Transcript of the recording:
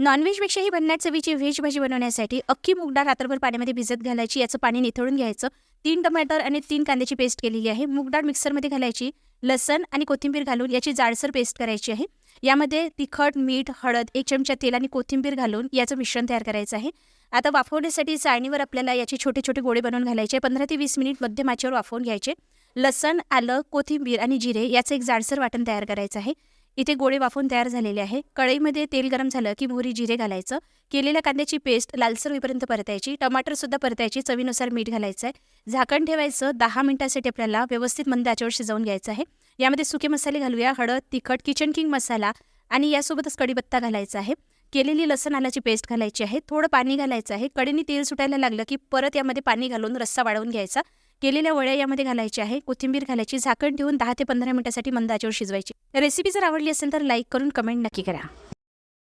नॉनव्हेजपेक्षाही भन्नाट चवीची व्हेज भाजी बनवण्यासाठी अख्खी मूग डाळ रात्रभर पाण्यामध्ये भिजत घालायची याचं पाणी निथळून घ्यायचं. तीन टमाटर आणि तीन कांद्याची पेस्ट केलेली आहे. मूग डाळ मिक्सरमध्ये घालायची लसण आणि कोथिंबीर घालून याची जाडसर पेस्ट करायची आहे. यामध्ये तिखट मीठ हळद एक चमचा तेल आणि कोथिंबीर घालून याचं मिश्रण तयार करायचं आहे. आता वाफवण्यासाठी चाळणीवर आपल्याला याचे छोटे छोटे गोळे बनवून घालायचे. पंधरा ते वीस मिनिट मध्यम आचेवर वाफवून घ्यायचे. लसण आलं कोथिंबीर आणि जिरे याचं एक जाडसर वाटण तयार करायचं आहे. इथे गोळे वाफून तयार झालेले आहे. कढईमध्ये तेल गरम झालं की मोहरी जिरे घालायचं. केलेल्या कांद्याची पेस्ट लालसर होईपर्यंत परतायची. टमाटर सुद्धा परतायची. चवीनुसार मीठ घालायचं आहे झाकण ठेवायचं. दहा मिनिटासाठी आपल्याला व्यवस्थित मंद आचेवर शिजवून घ्यायचं आहे. यामध्ये सुके मसाले घालूया. हळद तिखट किचन किंग मसाला आणि यासोबतच कढीपत्ता घालायचा आहे. केलेली लसण आल्याची पेस्ट घालायची आहे. थोडं पाणी घालायचं आहे. कडेने तेल सुटायला लागलं की परत यामध्ये पाणी घालून रस्सा वाढवून घ्यायचा. केलेल्या वड्या यामध्ये घालायच्या आहे कोथिंबीर घालायची झाकण ठेवून दहा ते पंधरा मिनिटासाठी मंद आचेवर शिजवायची. रेसिपी जर आवडली असेल तर लाईक करून कमेंट नक्की करा.